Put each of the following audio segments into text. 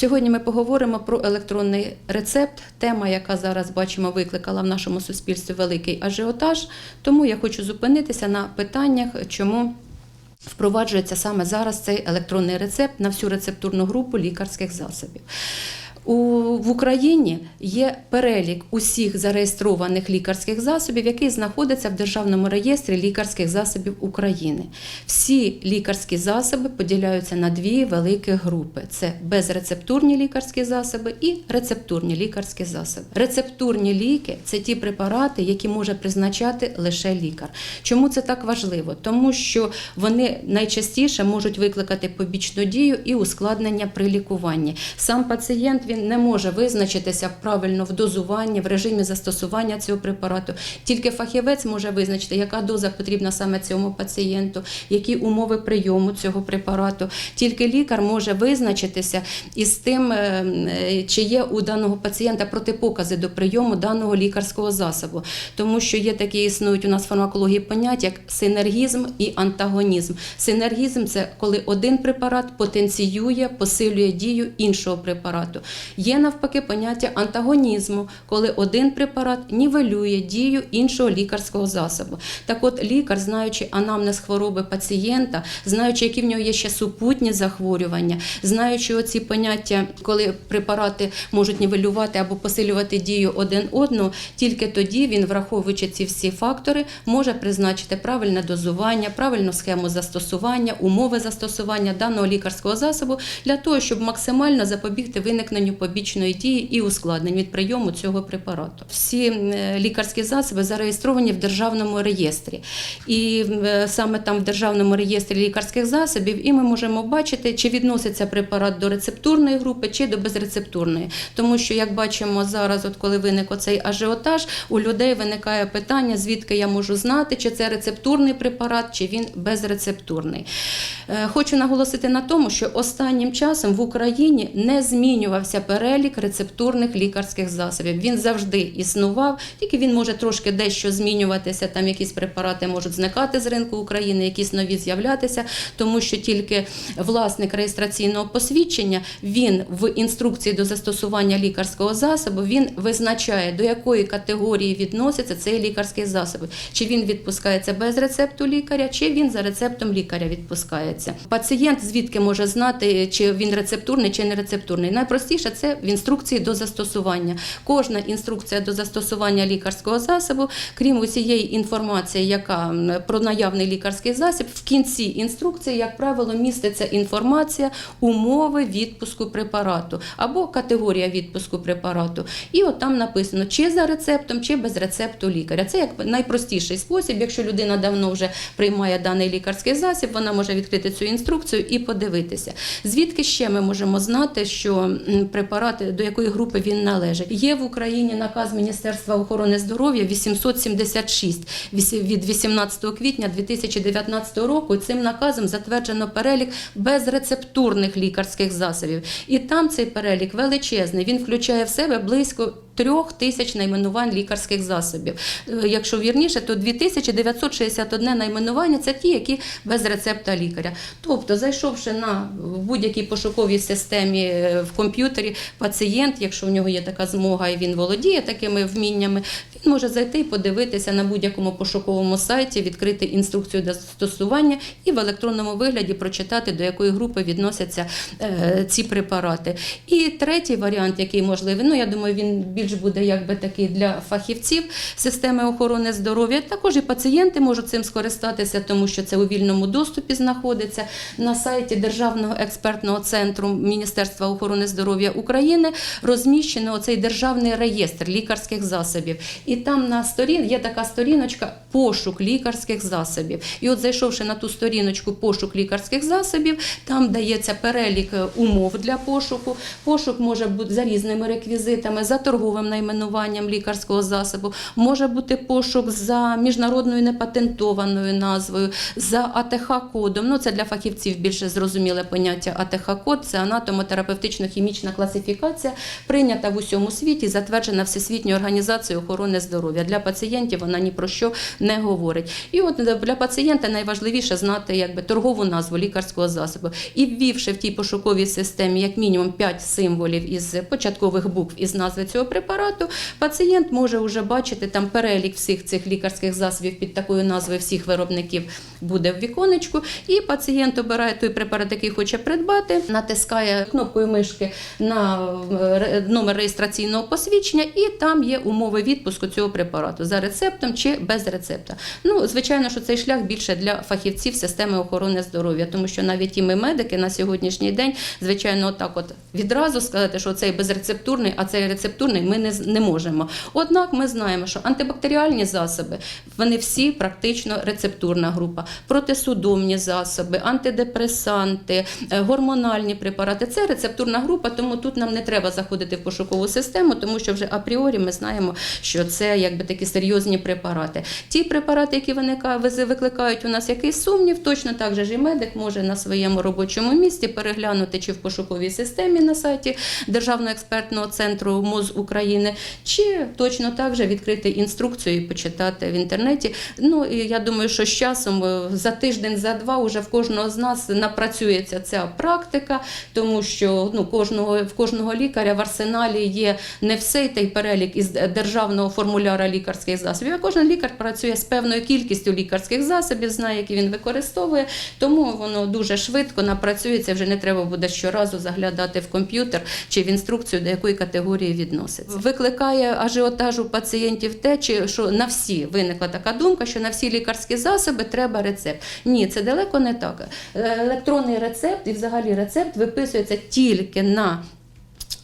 Сьогодні ми поговоримо про електронний рецепт. Тема, яка зараз бачимо, викликала в нашому суспільстві великий ажіотаж. Тому я хочу зупинитися на питаннях, чому впроваджується саме зараз цей електронний рецепт на всю рецептурну групу лікарських засобів. У, в Україні є перелік усіх зареєстрованих лікарських засобів, який знаходиться в Державному реєстрі лікарських засобів України. Всі лікарські засоби поділяються на дві великі групи: це безрецептурні лікарські засоби і рецептурні лікарські засоби. Рецептурні ліки це ті препарати, які може призначати лише лікар. Чому це так важливо? Тому що вони найчастіше можуть викликати побічну дію і ускладнення при лікуванні. Сам пацієнт він не може визначитися правильно в дозуванні, в режимі застосування цього препарату. Тільки фахівець може визначити, яка доза потрібна саме цьому пацієнту, які умови прийому цього препарату. Тільки лікар може визначитися із тим, е, е, чи є у даного пацієнта протипокази до прийому даного лікарського засобу, тому що є такі існують у нас в фармакології поняття, як синергізм і антагонізм. Синергізм це коли один препарат потенціює, посилює дію іншого препарату. Є навпаки поняття антагонізму, коли один препарат нівелює дію іншого лікарського засобу. Так от лікар, знаючи анамнез хвороби пацієнта, знаючи, які в нього є ще супутні захворювання, знаючи оці поняття, коли препарати можуть нівелювати або посилювати дію один одного, тільки тоді він, враховуючи ці всі фактори, може призначити правильне дозування, правильну схему застосування, умови застосування даного лікарського засобу для того, щоб максимально запобігти виникненню побічної дії і ускладнень від прийому цього препарату. Всі лікарські засоби зареєстровані в державному реєстрі, і е, саме там в державному реєстрі лікарських засобів, і ми можемо бачити, чи відноситься препарат до рецептурної групи, чи до безрецептурної. Тому що, як бачимо зараз, от коли виник оцей ажіотаж, у людей виникає питання, звідки я можу знати, чи це рецептурний препарат, чи він безрецептурний. Е, Хочу наголосити на тому, що останнім часом в Україні не змінювався перелік рецептурних лікарських засобів. Він завжди існував, тільки він може трошки дещо змінюватися. Там якісь препарати можуть зникати з ринку України, якісь нові з'являтися, тому що тільки власник реєстраційного посвідчення він в інструкції до застосування лікарського засобу він визначає, до якої категорії відноситься цей лікарський засіб. Чи він відпускається без рецепту лікаря, чи він за рецептом лікаря відпускається. Пацієнт звідки може знати, чи він рецептурний, чи не рецептурний. Найпростіше це в інструкції до застосування. Кожна інструкція до застосування лікарського засобу, крім усієї інформації, яка про наявний лікарський засіб, в кінці інструкції, як правило, міститься інформація умови відпуску препарату або категорія відпуску препарату. І от там написано, чи за рецептом, чи без рецепту лікаря. Це як найпростіший спосіб. Якщо людина давно вже приймає даний лікарський засіб, вона може відкрити цю інструкцію і подивитися. Звідки ще ми можемо знати, що м, препарат до якої групи він належить? Є в Україні наказ Міністерства охорони здоров'я 876 вісі- від 18 квітня 2019 року. Цим наказом затверджено перелік безрецептурних лікарських засобів. І там цей перелік величезний. Він включає в себе близько трьох тисяч найменувань лікарських засобів. Е, Якщо вірніше, то 2961 найменування це ті, які без рецепта лікаря. Тобто, зайшовши на будь-якій пошуковій системі е, в комп'ютері, пацієнт, якщо в нього є така змога і він володіє такими вміннями, він може зайти і подивитися на будь-якому пошуковому сайті, відкрити інструкцію до застосування і в електронному вигляді прочитати, до якої групи відносяться е, ці препарати. І третій варіант, який можливий, ну я думаю, він більш буде якби такий для фахівців системи охорони здоров'я. Також і пацієнти можуть цим скористатися, тому що це у вільному доступі знаходиться на сайті Державного експертного центру Міністерства охорони здоров'я України. Розміщено оцей державний реєстр лікарських засобів. І там на сторін є така сторіночка пошук лікарських засобів. І от зайшовши на ту сторіночку пошук лікарських засобів, там дається перелік е, умов для пошуку. Пошук може бути за різними реквізитами, за торговим найменуванням лікарського засобу, може бути пошук за міжнародною непатентованою назвою, за АТХ-кодом. Ну це для фахівців більше зрозуміле поняття АТХ-код. Це анатомо-терапевтично-хімічна класифікація, прийнята в усьому світі, затверджена Всесвітньою організацією охорони здоров'я. Для пацієнтів вона ні про що не говорить. І от для пацієнта найважливіше знати якби торгову назву лікарського засобу. І ввівши в тій пошуковій системі як мінімум 5 символів із початкових букв із назви цього препарату, пацієнт може вже бачити там перелік всіх цих лікарських засобів під такою назвою всіх виробників буде в віконечку. І пацієнт обирає той препарат, який хоче придбати, натискає кнопкою мишки на е, номер реєстраційного посвідчення, і там є умови відпуску цього препарату за рецептом чи без рецепта. Ну, звичайно, що цей шлях більше для фахівців системи охорони здоров'я, тому що навіть і ми, медики, на сьогоднішній день, звичайно, отак от відразу сказати, що цей безрецептурний, а цей рецептурний ми не, не можемо. Однак ми знаємо, що антибактеріальні засоби вони всі практично рецептурна група, протисудомні засоби, антидепресанти, е, гормональні препарати це рецептурна група, тому тут нам не треба заходити в пошукову систему, тому що вже апріорі ми знаємо, що це якби такі серйозні препарати. Ті препарати, які викликають у нас якийсь сумнів, точно так же ж і медик може на своєму робочому місці переглянути чи в пошуковій системі на сайті Державного експертного центру МОЗ України, чи точно так же відкрити інструкцію і почитати в інтернеті. Ну і я думаю, що з часом е, за тиждень, за два вже в кожного з нас напрацюється ця практика, тому що ну кожного в кожного лікаря в арсеналі є не все той перелік із державного формуляра лікарських засобів. А кожен лікар працює з певною кількістю лікарських засобів, знає, які він використовує, тому воно дуже швидко напрацюється. Вже не треба буде щоразу заглядати в комп'ютер чи в інструкцію, до якої категорії відноситься. Викликає ажіотаж у пацієнтів те, чи що на всі виникла така думка, що на всі лікарські засоби треба рецепт. Ні, це далеко не так. Е, Електронний рецепт і взагалі рецепт виписується тільки на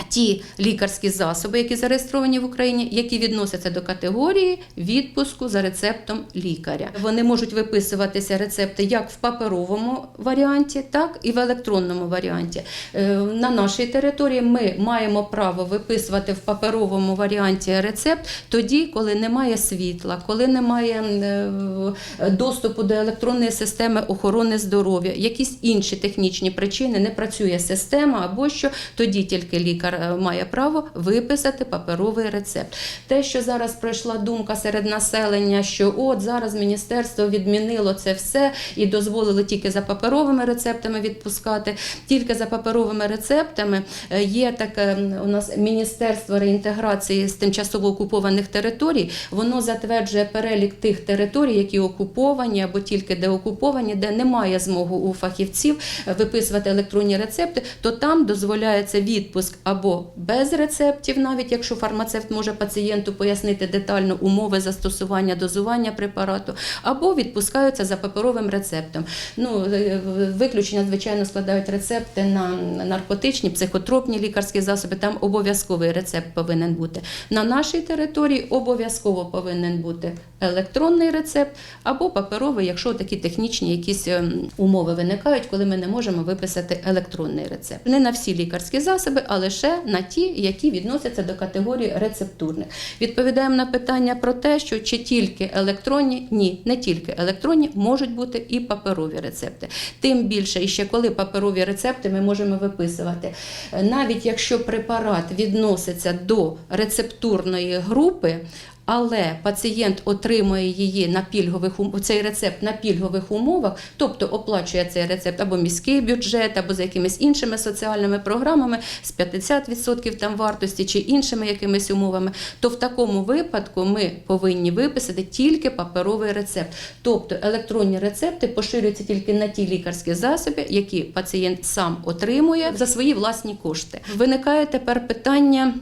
ті лікарські засоби, які зареєстровані в Україні, які відносяться до категорії відпуску за рецептом лікаря. Вони можуть виписуватися рецепти як в паперовому варіанті, так і в електронному варіанті. Е, На нашій території ми маємо право виписувати в паперовому варіанті рецепт тоді, коли немає світла, коли немає е, доступу до електронної системи охорони здоров'я, якісь інші технічні причини, не працює система або що, тоді тільки лікар е, має право виписати паперовий рецепт. Те, що зараз пройшла думка серед населення, що от зараз міністерство відмінило це все і дозволили тільки за паперовими рецептами відпускати. Тільки за паперовими рецептами Е, є таке у нас міністерство реінтеграції з тимчасово окупованих територій. Воно затверджує перелік тих територій, які окуповані або тільки де окуповані, де немає змогу у фахівців е, виписувати електронні рецепти, то там дозволяється відпуск або без рецептів, навіть якщо фармацевт може пацієнту пояснити детально умови застосування дозування препарату, або відпускаються за паперовим рецептом. Ну, е, виключення, звичайно, складають рецепти на наркотичні, психотропні лікарські засоби. Там обов'язковий рецепт повинен бути. На нашій території обов'язково повинен бути електронний рецепт або паперовий, якщо такі технічні якісь ем, умови виникають, коли ми не можемо виписати електронний рецепт. Не на всі лікарські засоби, а лише на ті, які відносяться до категорії рецептурних. Відповідаємо на питання про те, що чи тільки електронні, ні, не тільки електронні, можуть бути і паперові рецепти. Тим більше, і ще коли паперові рецепти ми можемо виписувати. Е, Навіть якщо препарат відноситься до рецептурної групи. Але пацієнт отримує її на пільгових цей рецепт на пільгових умовах, тобто оплачує цей рецепт або міський бюджет, або за якимись іншими соціальними програмами з 50% там вартості чи іншими якимись умовами, то в такому випадку ми повинні виписати тільки паперовий рецепт. Тобто електронні рецепти поширюються тільки на ті лікарські засоби, які пацієнт сам отримує за свої власні кошти. Виникає тепер питання.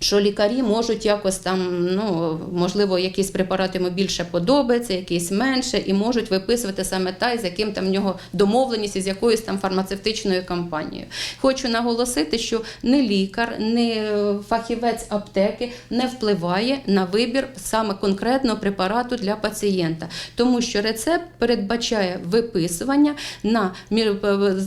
Що лікарі можуть якось там, ну можливо, якісь препарати йому більше подобаються, якісь менше, і можуть виписувати саме та, з яким там в нього домовленість із якоюсь там фармацевтичною компанією. Хочу наголосити, що не лікар, не фахівець аптеки не впливає на вибір саме конкретного препарату для пацієнта, тому що рецепт передбачає виписування на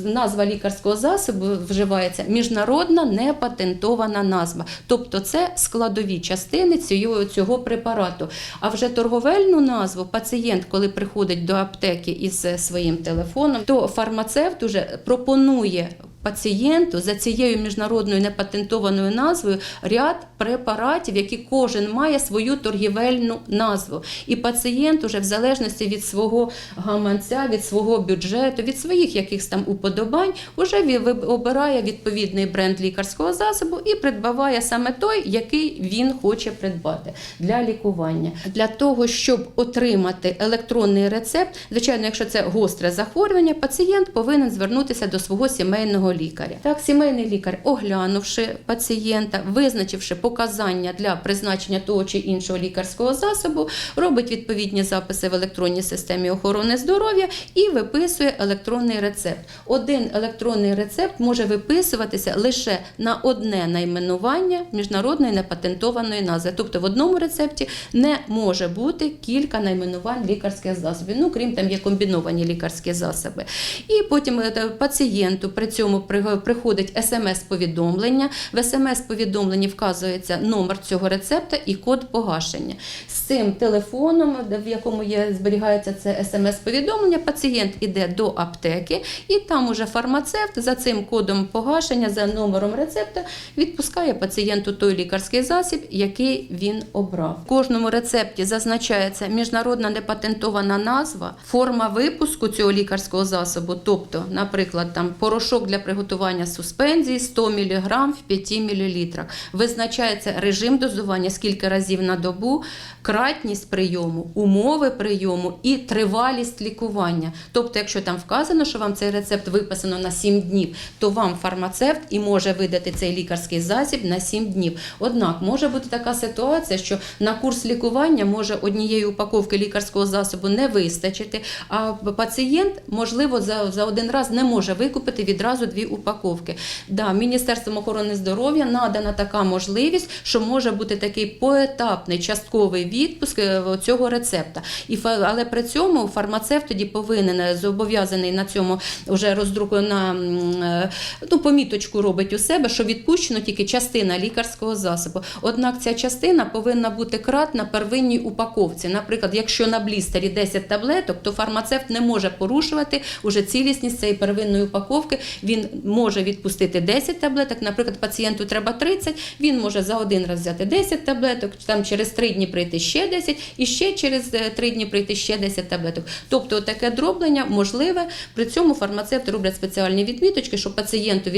назва лікарського засобу вживається міжнародна непатентована назва. Тобто це складові частини цього, препарату. А вже торговельну назву пацієнт, коли приходить до аптеки із е, своїм телефоном, то фармацевт уже пропонує пацієнту за цією міжнародною непатентованою назвою ряд препаратів, які кожен має свою торгівельну назву. І пацієнт уже в залежності від свого гаманця, від свого бюджету, від своїх якихось там уподобань, уже обирає відповідний бренд лікарського засобу і придбаває саме той, який він хоче придбати для лікування. Для того, щоб отримати електронний рецепт, звичайно, якщо це гостре захворювання, пацієнт повинен звернутися до свого сімейного лікаря. Так, сімейний лікар, оглянувши пацієнта, визначивши показання для призначення того чи іншого лікарського засобу, робить відповідні записи в електронній системі охорони здоров'я і виписує електронний рецепт. Один електронний рецепт може виписуватися лише на одне найменування міжнародної непатентованої назви. Тобто в одному рецепті не може бути кілька найменувань лікарських засобів. Ну, крім там є комбіновані лікарські засоби. І потім е, пацієнту при цьому при- приходить смс-повідомлення. В смс-повідомленні вказується номер цього рецепта і код погашення. З цим телефоном, в якому є, зберігається це смс-повідомлення, пацієнт іде до аптеки, і там уже фармацевт за цим кодом погашення, за номером рецепта, відпускає пацієнту той лікарський засіб, який він обрав. В кожному рецепті зазначається міжнародна непатентована назва, форма випуску цього лікарського засобу, тобто, наприклад, там порошок для приготування суспензії 100 мг в 5 мл. Визначається режим дозування, скільки разів на добу, кратність прийому, умови прийому і тривалість лікування. Тобто, якщо там вказано, що вам цей рецепт виписано на 7 днів, то вам фармацевт і може видати цей лікарський засіб на 7 днів. Однак може бути така ситуація, що на курс лікування може однієї упаковки лікарського засобу не вистачити, а пацієнт, можливо, за, за один раз не може викупити відразу дві упаковки. Да, Міністерством охорони здоров'я надана така можливість, що може бути такий поетапний частковий відпуск е, цього рецепта. І але при цьому фармацевт тоді повинен е, зобов'язаний на цьому вже роздрукою на е, ну, поміточку робить у себе, що відпущено тільки частина лікарського засобу. Однак ця частина повинна бути кратна первинній упаковці. Наприклад, якщо на блістері 10 таблеток, то фармацевт не може порушувати уже цілісність цієї первинної упаковки. Він може відпустити 10 таблеток. Наприклад, пацієнту треба 30, він може за один раз взяти 10 таблеток, там через 3 дні прийти ще 10 і ще через 3 дні прийти ще 10 таблеток. Тобто таке дроблення можливе. При цьому фармацевти роблять спеціальні відміточки, що пацієнту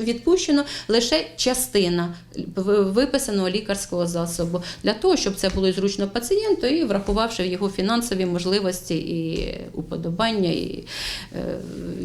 відпущено лише частина виписаного лікарського засобу для того, щоб це було зручно пацієнту і врахувавши його фінансові можливості і уподобання, і е,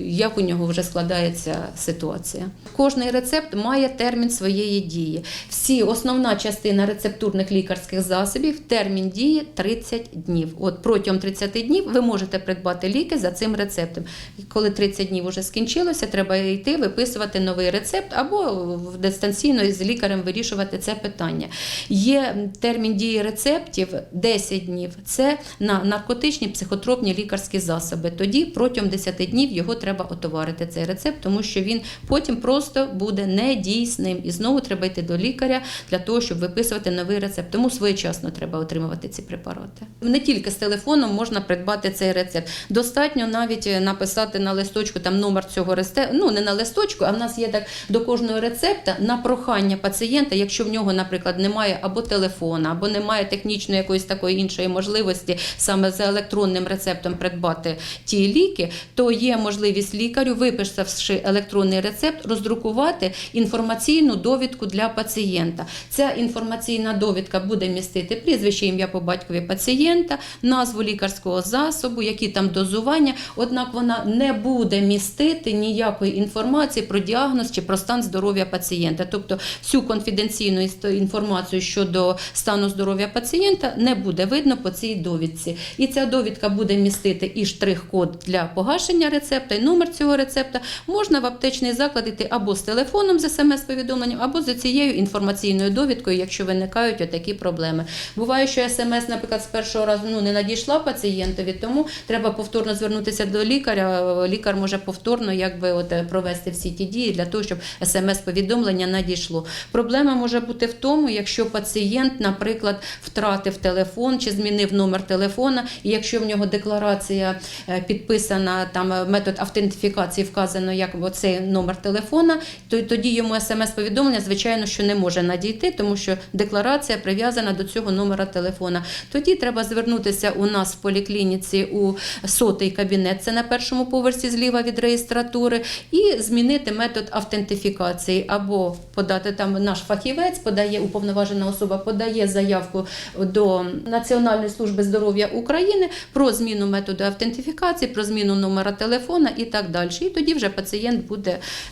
як у нього вже складається ситуація. Кожний рецепт має термін своєї дії. Всі основна частина рецептурних лікарських засобів термін дії 30 днів. От протягом 30 днів ви можете придбати ліки за цим рецептом. Коли 30 днів вже скінчилося, треба йти виписувати новий рецепт або в- дистанційно з лікарем вирішувати це питання. Є термін дії рецептів 10 днів. Це на наркотичні психотропні лікарські засоби. Тоді протягом 10 днів його треба отоварити цей рецепт, тому що він потім просто буде недійсним. І знову треба йти до лікаря для того, щоб виписувати новий рецепт. Тому своєчасно треба отримувати ці препарати. Не тільки з телефоном можна придбати цей рецепт. Достатньо навіть е, написати на листочку там номер цього рецепту, ну не на листочку, а в нас є так до кожного рецепта на прохання пацієнта, якщо в нього, наприклад, немає або телефона, або немає технічної якоїсь такої іншої можливості саме за електронним рецептом придбати ті ліки, то є можливість лікарю, виписавши електронний рецепт, роздрукувати інформаційну довідку для пацієнта. Ця інформаційна довідка буде містити прізвище, ім'я по батькові пацієнта, назву лікарського засобу, які там дозування. Однак вона не буде містити ніякої інформації про діагноз чи про стан здоров'я пацієнта. Тобто всю конфіденційну інформацію щодо стану здоров'я пацієнта не буде видно по цій довідці. І ця довідка буде містити і штрих-код для погашення рецепта, і номер цього рецепта. Можна в аптечний заклад іти або з телефоном з смс-повідомленням, або з цією інформаційною довідкою, якщо виникають отакі проблеми. Буває, що смс, наприклад, з першого разу ну, не надійшла пацієнтові, тому треба повторно звернутися до лікаря. Лікар може повторно якби, от, е, провести всі ті дії для того, щоб смс-повідомлення надійшло. Проблема може бути в тому, якщо пацієнт, наприклад, втратив телефон чи змінив номер телефона, і якщо в нього декларація е, підписана, там е, метод автентифікації вказано як оцей цей номер телефона, то тоді йому смс-повідомлення, звичайно, що не може надійти, тому що декларація прив'язана до цього номера телефона. Тоді треба звернутися у нас в поліклініці у сотий кабінет, це на першому поверсі зліва від реєстратури, і змінити метод автентифікації або подати там наш фахівець, подає уповноважена особа, подає заявку до Національної служби здоров'я України про зміну методу автентифікації, про зміну номера телефона і так далі. І тоді вже пацієнт буде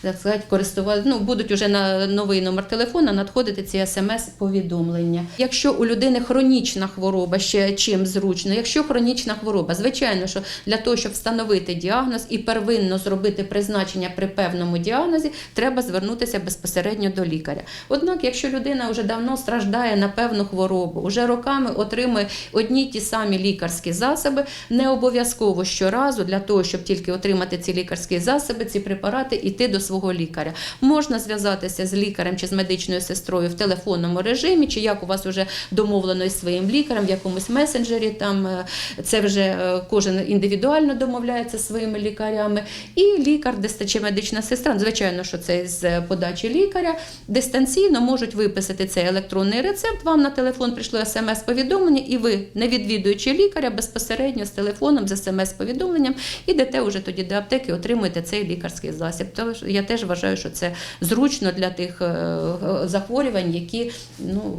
так сказати, користувати, ну будуть вже на новий номер телефона надходити ці смс-повідомлення. Якщо у людини хронічна хвороба, ще чим зручно, якщо хронічна хвороба, звичайно, що для того, щоб встановити діагноз і первинно зробити призначення при певному діагнозі, треба звернутися безпосередньо до лікаря. Однак, якщо людина вже давно страждає на певну хворобу, вже роками отримує одні ті самі лікарські засоби, не обов'язково щоразу для того, щоб тільки отримати ці лікарські засоби, ці препарати, іти до свого лікаря. Можна зв'язатися з лікарем чи з медичною сестрою в телефонному режимі, чи як у вас вже домовлено із своїм лікарем в якомусь месенджері. Там е, це вже е, кожен індивідуально домовляється зі своїми лікарями. І лікар, чи медична сестра, ну, звичайно, що це з подачі лікаря, дистанційно можуть виписати цей електронний рецепт. Вам на телефон прийшло смс-повідомлення, і ви, не відвідуючи лікаря, безпосередньо з телефоном, з смс-повідомленням, ідете вже тоді до аптеки, отримуєте цей лікарський засіб. Тож я теж вважаю, що це зручно для тих е, е, захворювань, які ну,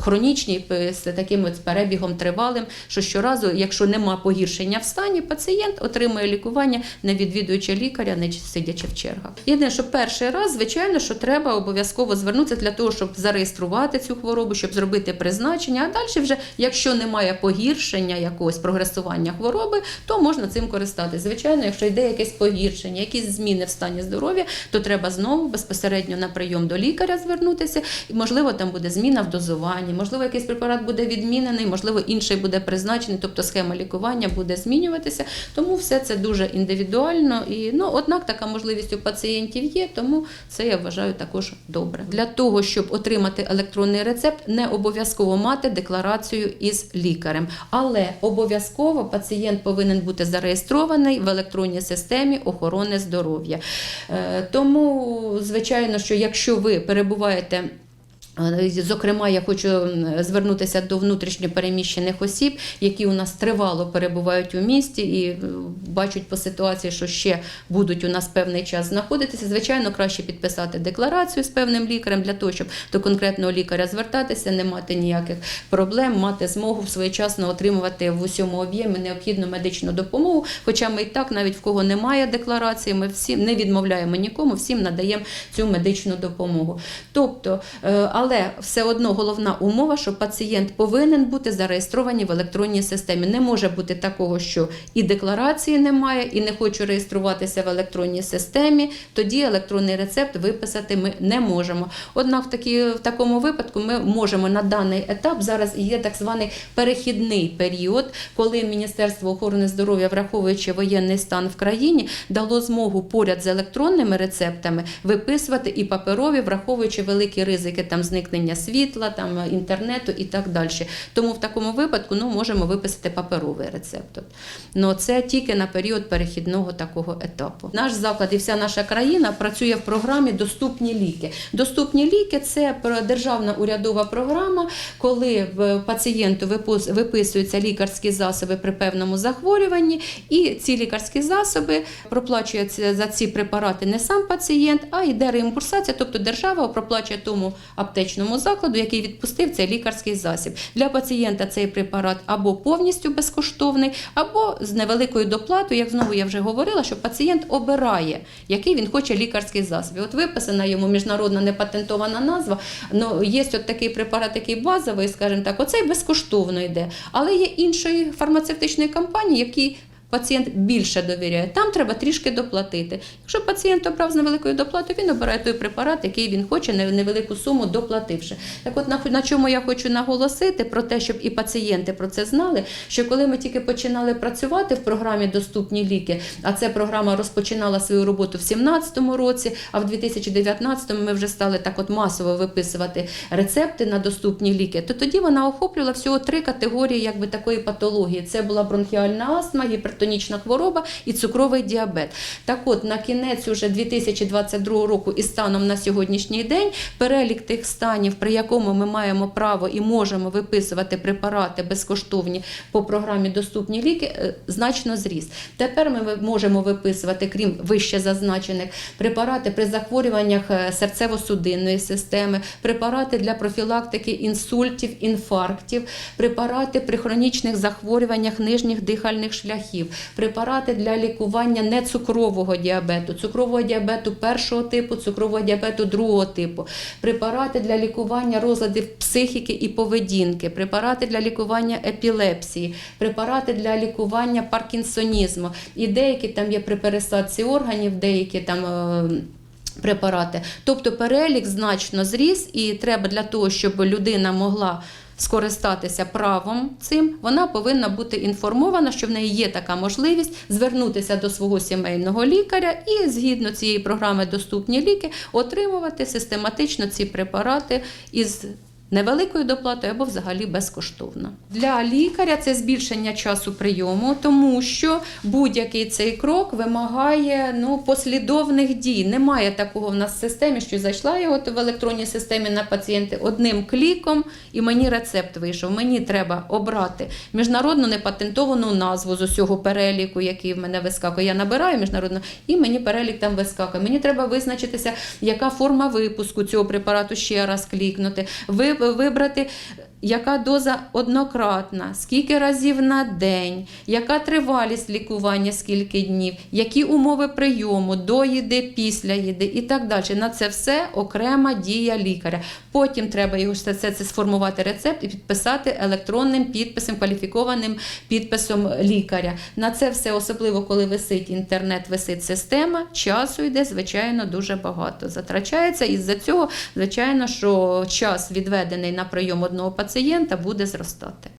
хронічні з таким от перебігом тривалим, що щоразу, якщо нема погіршення в стані, пацієнт отримує лікування, не відвідуючи лікаря, не сидячи в чергах. Єдине, що перший раз, звичайно, що треба обов'язково звернутися для того, щоб зареєструвати цю хворобу, щоб зробити призначення. А далі, вже, якщо немає погіршення якогось прогресування хвороби, то можна цим користатися. Звичайно, якщо йде якесь погіршення, якісь зміни в стані здоров'я, то треба знову безпосередньо на прийом до лікаря звернутися. І можливо, там буде зміна в дозуванні, можливо, якийсь препарат буде відмінений, можливо, інший буде призначений, тобто схема лікування буде змінюватися. Тому все це дуже індивідуально. І ну, однак така можливість у пацієнтів є, тому це я вважаю також добре. Для того, щоб отримати електронний рецепт, не обов'язково мати декларацію із лікарем, але обов'язково пацієнт повинен бути зареєстрований в електронній системі охорони здоров'я. Е, Тому, звичайно, що якщо ви перебуваєте. Е, Зокрема, я хочу звернутися до внутрішньо переміщених осіб, які у нас тривало перебувають у місті і е, бачать по ситуації, що ще будуть у нас певний час знаходитися. Звичайно, краще підписати декларацію з певним лікарем для того, щоб до конкретного лікаря звертатися, не мати ніяких проблем, мати змогу своєчасно отримувати в усьому об'ємі необхідну медичну допомогу. Хоча ми і так, навіть в кого немає декларації, ми всім не відмовляємо нікому, всім надаємо цю медичну допомогу. Тобто, е, але все одно головна умова, що пацієнт повинен бути зареєстрований в електронній системі. Не може бути такого, що і декларації немає, і не хочу реєструватися в електронній системі. Тоді електронний рецепт виписати ми не можемо. Однак, в, такі, в такому випадку ми можемо на даний етап зараз є так званий перехідний період, коли Міністерство охорони здоров'я, враховуючи воєнний стан в країні, дало змогу поряд з електронними рецептами виписувати і паперові, враховуючи великі ризики там зникнення світла, там інтернету і так далі. Тому в такому випадку ну, можемо виписати паперовий рецепт. Ну це тільки на період перехідного такого етапу. Наш заклад і вся наша країна працює в програмі Доступні ліки. Доступні ліки це державна урядова програма, коли пацієнту виписуються лікарські засоби при певному захворюванні, і ці лікарські засоби проплачується за ці препарати не сам пацієнт, а йде реімбурсація, тобто держава проплачує тому аптечному закладу, який відпустив цей лікарський засіб. Для пацієнта цей препарат або повністю безкоштовний, або з невеликою доплатою, як знову я вже говорила, що пацієнт обирає, який він хоче лікарський засіб. От виписана йому міжнародна непатентована назва. Ну, є от такий препарат, який базовий, скажімо так, оцей безкоштовно йде. Але є іншої фармацевтичної компанії, які пацієнт більше довіряє. Там треба трішки доплатити. Якщо пацієнт обрав з невеликою доплатою, він обирає той препарат, який він хоче, невелику суму доплативши. Так от на, на чому я хочу наголосити про те, щоб і пацієнти про це знали, що коли ми тільки починали працювати в програмі Доступні ліки, а ця програма розпочинала свою роботу в 2017 році, а в 2019 ми вже стали так от масово виписувати рецепти на доступні ліки, то тоді вона охоплювала всього три категорії якби такої патології. Це була бронхіальна астма, гіпертонія гіпертонічна хвороба і цукровий діабет. Так от, на кінець уже 2022 року і станом на сьогоднішній день перелік тих станів, при якому ми маємо право і можемо виписувати препарати безкоштовні по програмі Доступні ліки, е, значно зріс. Тепер ми можемо виписувати, крім вище зазначених, препарати при захворюваннях е, серцево-судинної системи, препарати для профілактики інсультів, інфарктів, препарати при хронічних захворюваннях нижніх дихальних шляхів, препарати для лікування нецукрового діабету, цукрового діабету першого типу, цукрового діабету другого типу, препарати для лікування розладів психіки і поведінки, препарати для лікування епілепсії, препарати для лікування паркінсонізму. І деякі там є при пересадці органів, деякі там. е, Препарати, тобто перелік значно зріс, і треба для того, щоб людина могла скористатися правом цим, вона повинна бути інформована, що в неї є така можливість звернутися до свого сімейного лікаря і згідно цієї програми Доступні ліки отримувати систематично ці препарати із невеликою доплатою або взагалі безкоштовно. Для лікаря це збільшення часу прийому, тому що будь-який цей крок вимагає ну, послідовних дій. Немає такого в нас в системі, що зайшла я от в електронній системі на пацієнти одним кліком, і мені рецепт вийшов. Мені треба обрати міжнародну непатентовану назву з усього переліку, який в мене вискакує. Я набираю міжнародну, і мені перелік там вискакує. Мені треба визначитися, яка форма випуску цього препарату ще раз клікнути. Ви, вибрати. Яка доза однократна, скільки разів на день, яка тривалість лікування, скільки днів, які умови прийому, до їди, після їди і так далі. На це все окрема дія лікаря. Потім треба його це, це сформувати рецепт і підписати електронним підписом, кваліфікованим підписом лікаря. На це все, особливо коли висить інтернет, висить система, часу йде, звичайно, дуже багато. Затрачається. І з-за цього, звичайно, що час відведений на прийом одного пацієнта буде зростати.